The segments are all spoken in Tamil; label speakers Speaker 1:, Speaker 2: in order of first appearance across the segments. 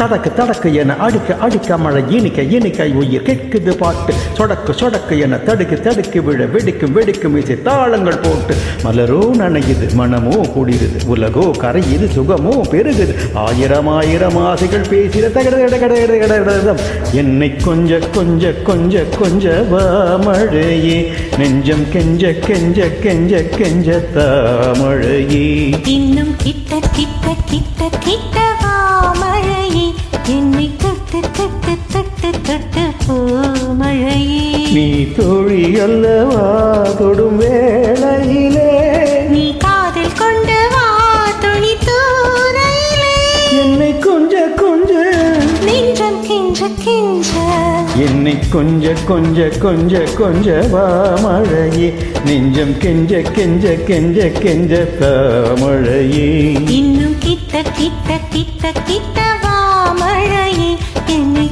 Speaker 1: தடக்கு தடக்கு என அடிக்க அடிக்க மழை இனிக்க இனிக்க உயிர் கேட்குது பாட்டு. சொடக்கு சொடக்கு என தடுக்கு தடுக்கு விழ வெடிக்கும் வெடிக்கும் இசை தாளங்கள் போட்டு. மலரோ நனையுது மனமோ குடிருது உலகோ கரையுது சுகமோ பெருகுது. ஆயிரம் ஆயிரம் ஆசைகள் பேசிட தகட கட கட என்னை கொஞ்ச கொஞ்ச கொஞ்ச கொஞ்ச வா மழையே. நெஞ்சம் கெஞ்ச கெஞ்ச கெஞ்ச கெஞ்ச தாமழையே
Speaker 2: இன்னும் கிட்ட கிட்ட கிட்ட கிட்ட வா மழையே என்னை தொட்டு தொட்டு தொட்டு தொட்டு போ மழையே
Speaker 1: நீ தோழி அல்லவா தொடும் வேளையிலே?
Speaker 2: நீ காதில் கொண்டு வா துணி தூரையிலே
Speaker 1: என்னை கொஞ்ச கொஞ்ச
Speaker 2: நெஞ்சம் கிஞ்ச கிஞ்ச
Speaker 1: என்னை கொஞ்ச கொஞ்ச கொஞ்ச கொஞ்ச வாமழையே நெஞ்சம் கெஞ்ச கெஞ்ச கெஞ்ச கெஞ்ச தாமழையே
Speaker 2: இன்னும் கிட்ட கிட்ட கிட்ட கிட்ட வாமழையே என்னை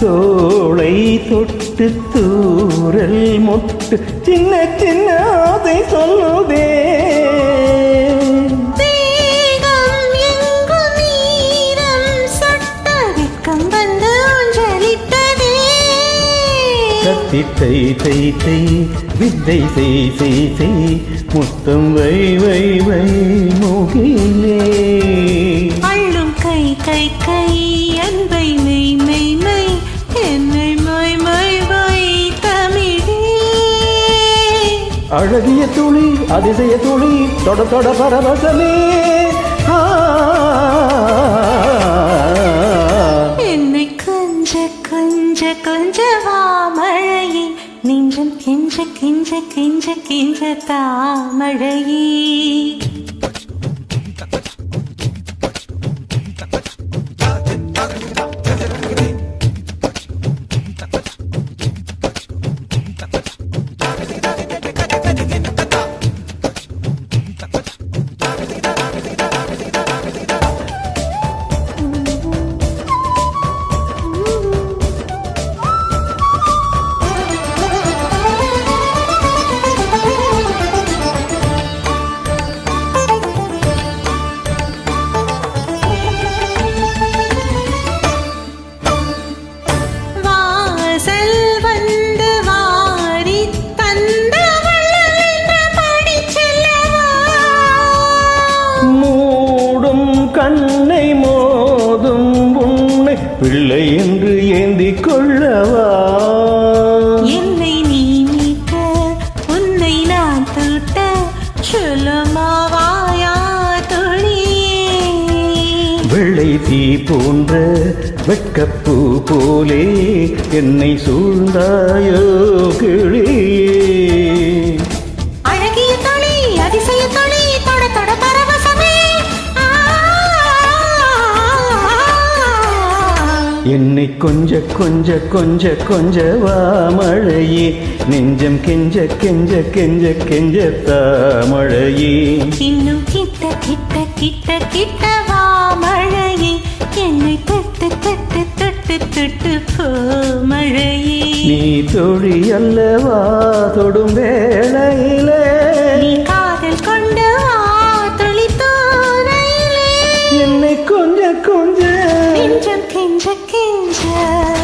Speaker 1: தோளை தொட்டு தூரல் முட்டு சின்ன சின்ன அதை சொல்லுதே. கத்தி தை தை தை வித்தை செய் செய் செய் முத்தம் வை வை வை முகிலே
Speaker 2: அள்ளும் கை கை கை அன்பை மெய் மெய்
Speaker 1: அழகிய துளி அதிசய துளி தொட தொட பரவசமே.
Speaker 2: என்னை கொஞ்ச கொஞ்ச கொஞ்ச வா மழையே நெஞ்சம் கிஞ்ச கிஞ்ச கிஞ்ச கிஞ்ச தாமழையே.
Speaker 1: பிள்ளை என்று ஏந்திக் கொள்ளவா?
Speaker 2: என்னை நீ மீட்ட உன்னை நான் தூட்ட சொல்லுமாவாயா துணியே
Speaker 1: வெள்ளை தீ போன்ற வெட்கப்பூ போலே என்னை சூழ்ந்தாயோ கிளியே என்னை கொஞ்ச கொஞ்ச கொஞ்ச கொஞ்ச வா மழையே. நெஞ்சம் கெஞ்ச கெஞ்ச கெஞ்ச கெஞ்ச தாமழையே
Speaker 2: இன்னும் கிட்ட கிட்ட கிட்ட கிட்ட வா மழையே. என்னை தொட்டு தொட்டு தொட்டு தொட்டு போ மழையே.
Speaker 1: நீ தொழி அல்லவா தொடும் வேளையிலே?
Speaker 2: நீ காதல் கொண்டு வா துளி தூரையிலே
Speaker 1: என்னை கொஞ்ச கொஞ்ச
Speaker 2: நெஞ்சம் kinja kinja.